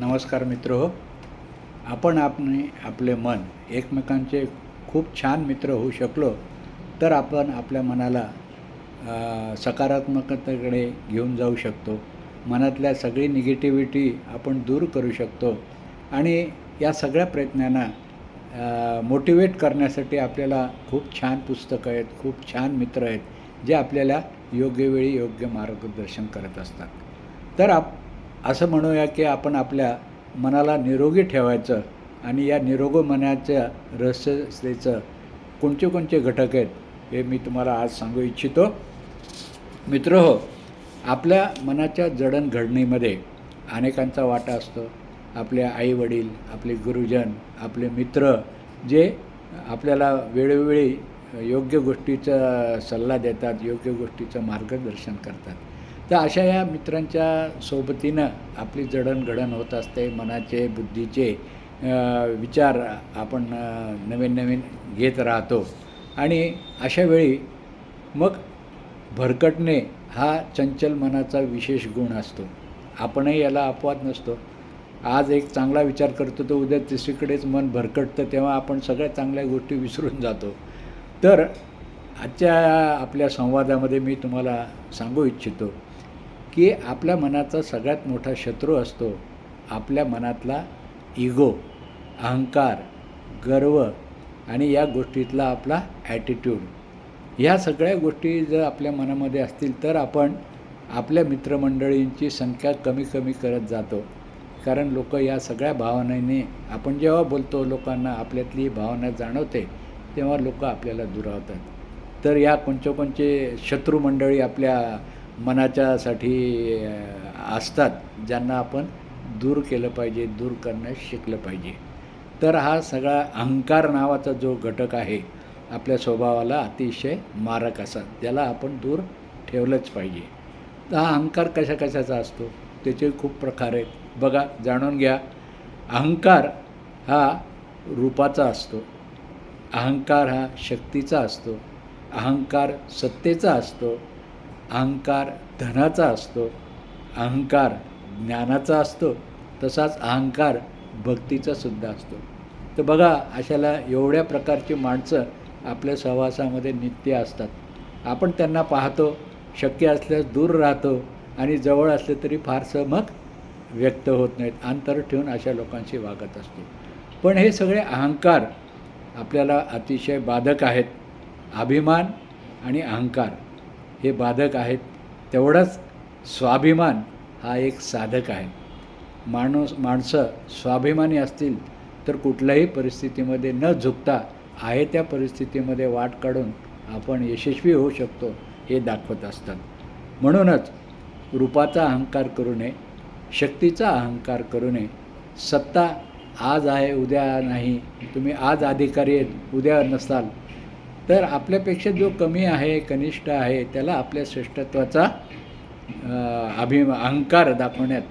नमस्कार मित्र. हो आपण आपणे आपले मन एकमेकांचे खूप छान मित्र होऊ शकलो तर आपण आपल्या मनाला सकारात्मकतेकडे घेऊन जाऊ शकतो. मनातल्या सगळी निगेटिव्हिटी आपण दूर करू शकतो. आणि या सगळ्या प्रयत्नांना मोटिवेट करण्यासाठी आपल्याला खूप छान पुस्तकं आहेत खूप छान मित्र आहेत जे आपल्याला योग्य वेळी योग्य मार्गदर्शन करत असतात. तर आप असं म्हणूया की आपण आपल्या मनाला निरोगी ठेवायचं आणि या निरोगी मनाच्या रहस्यतेचं कोणते कोणते घटक आहेत हे मी तुम्हाला आज सांगू इच्छितो. मित्र हो आपल्या मनाच्या जडणघडणीमध्ये अनेकांचा वाटा असतो. आपले आईवडील आपले गुरुजन आपले मित्र जे आपल्याला वेळोवेळी योग्य गोष्टीचा सल्ला देतात योग्य गोष्टीचं मार्गदर्शन करतात. तर अशा या मित्रांच्या सोबतीनं आपली जडणघडण होत असते. मनाचे बुद्धीचे विचार आपण नवीन नवीन घेत राहतो. आणि अशा वेळी मग भरकटणे हा चंचल मनाचा विशेष गुण असतो. आपणही याला अपवाद नसतो. आज एक चांगला विचार करतो तर उद्या तिसरीकडेच मन भरकटतं तेव्हा आपण सगळ्या चांगल्या गोष्टी विसरून जातो. तर आजच्या आपल्या संवादामध्ये मी तुम्हाला सांगू इच्छितो की आपल्या मनाचा सगळ्यात मोठा शत्रू असतो. आपल्या मनातला इगो अहंकार गर्व आणि या गोष्टीतला आपला ॲटिट्यूड ह्या सगळ्या गोष्टी जर आपल्या मनामध्ये असतील तर आपण आपल्या मित्रमंडळींची संख्या कमी कमी करत जातो. कारण लोक या सगळ्या भावनेने आपण जेव्हा बोलतो लोकांना आपल्यातली ही भावना जाणवते तेव्हा लोक आपल्याला दुरावतात. तर या कोणचे कोणचे शत्रू मंडळी आपल्या मनाच्यासाठी असतात ज्यांना आपण दूर केलं पाहिजे दूर करण्यास शिकलं पाहिजे. तर हा सगळा अहंकार नावाचा जो घटक आहे आपल्या स्वभावाला अतिशय मारक असा त्याला आपण दूर ठेवलंच पाहिजे. तर हा अहंकार कशा कशाचा असतो? त्याचे खूप प्रकार आहेत. बघा जाणून घ्या. अहंकार हा रूपाचा असतो. अहंकार हा शक्तीचा असतो. अहंकार सत्तेचा असतो. अहंकार धनाचा असतो अहंकार ज्ञानाचा असतो तसाच अहंकार भक्तीचा सुद्धा असतो. तर बघा अशाला एवढ्या प्रकारची माणसं आपल्या सहवासामध्ये नित्य असतात. आपण त्यांना पाहतो शक्य असल्यास दूर राहतो आणि जवळ असले तरी फारसं मग व्यक्त होत नाहीत अंतर ठेवून अशा लोकांशी वागत असतो. पण हे सगळे अहंकार आपल्याला अतिशय बाधक आहेत. अभिमान आणि अहंकार. हे बाधक आहेत तेवढाच स्वाभिमान हा एक साधक आहे. माणूस माणसं स्वाभिमानी असतील तर कुठल्याही परिस्थितीमध्ये न झुकता आहे त्या परिस्थितीमध्ये वाट काढून आपण यशस्वी होऊ शकतो हे दाखवत असतात. म्हणूनच रूपाचा अहंकार करू नये शक्तीचा अहंकार करू नये. सत्ता आज आहे उद्या नाही. तुम्ही आज अधिकारी आहेत उद्या नसाल तर आपल्यापेक्षा जो कमी आहे कनिष्ठ आहे त्याला आपल्या श्रेष्ठत्वाचा अभिमा अभि अहंकार दाखवण्यात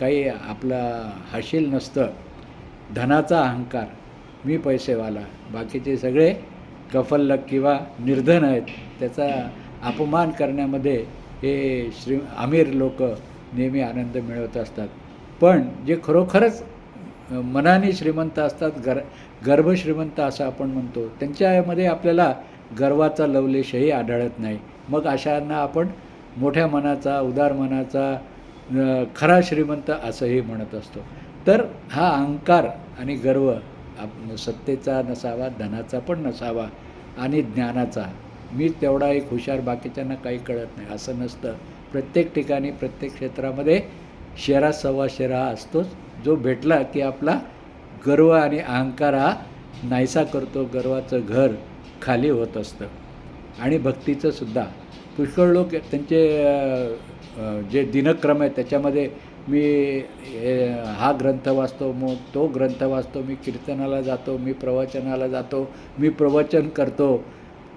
काही आपला हाशील नसतं. धनाचा अहंकार मी पैसेवाला बाकीचे सगळे कफल्लक किंवा निर्धन आहेत त्याचा अपमान करण्यामध्ये हे श्री अमीर लोक नेहमी आनंद मिळवत असतात. पण जे खरोखरच मनाने श्रीमंत असतात गर गर्भ श्रीमंत असं आपण म्हणतो. त्यांच्यामध्ये आपल्याला गर्वाचा लवलेशही आढळत नाही. मग अशांना आपण मोठ्या मनाचा उदार मनाचा खरा श्रीमंत असंही म्हणत असतो. तर हा अहंकार आणि गर्व आप सत्तेचा नसावा धनाचा पण नसावा आणि ज्ञानाचा. मी तेवढा एक हुशार बाकीच्यांना काही कळत नाही. असं नसतं. प्रत्येक ठिकाणी प्रत्येक क्षेत्रामध्ये शेरा सव्वा शेरा हा असतोच. जो भेटला की आपला गर्व आणि अहंकार हा नाहीसा करतो गर्वाचं घर खाली होत असतं. आणि भक्तीचं सुद्धा. पुष्कळ लोक त्यांचे जे दिनक्रम आहे त्याच्यामध्ये मी हा ग्रंथ वाचतो मग तो ग्रंथ वाचतो मी कीर्तनाला जातो मी प्रवचनाला जातो मी प्रवचन करतो.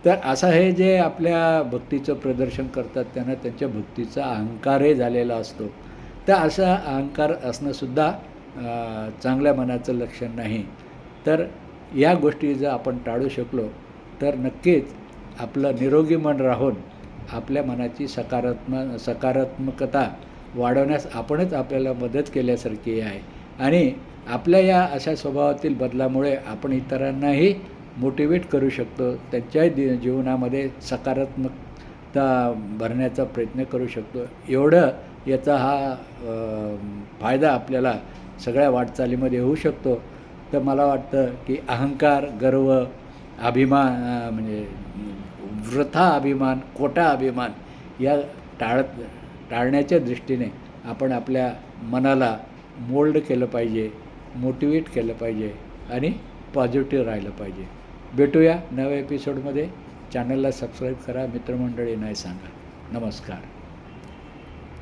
तर असं हे जे आपल्या भक्तीचं प्रदर्शन करतात त्यांना त्यांच्या भक्तीचा अहंकारही झालेला असतो. तर असा अहंकार असणंसुद्धा चांगल्या मनाचं लक्षण नाही. तर या गोष्टी जर आपण टाळू शकलो तर नक्कीच आपलं निरोगी मन राहून आपल्या मनाची सकारात्मक सकारात्मकता वाढवण्यास आपणच आपल्याला मदत केल्यासारखी आहे. आणि आपल्या या अशा स्वभावातील बदलामुळे आपण इतरांनाही मोटिवेट करू शकतो त्यांच्याही दि जीवनामध्ये सकारात्मकता भरण्याचा प्रयत्न करू शकतो. एवढं याचा हा फायदा आपल्याला सगळ्या वाटचालीमध्ये होऊ शकतो. तर मला वाटतं की अहंकार गर्व अभिमान म्हणजे वृथा अभिमान खोटा अभिमान या टाळ टाळण्याच्या दृष्टीने आपण आपल्या मनाला मोल्ड केलं पाहिजे मोटिवेट केलं पाहिजे आणि पॉझिटिव्ह राहिलं पाहिजे. भेटूया नव्या एपिसोडमध्ये. चॅनलला सबस्क्राईब करा. मित्रमंडळींनाही सांगा. नमस्कार.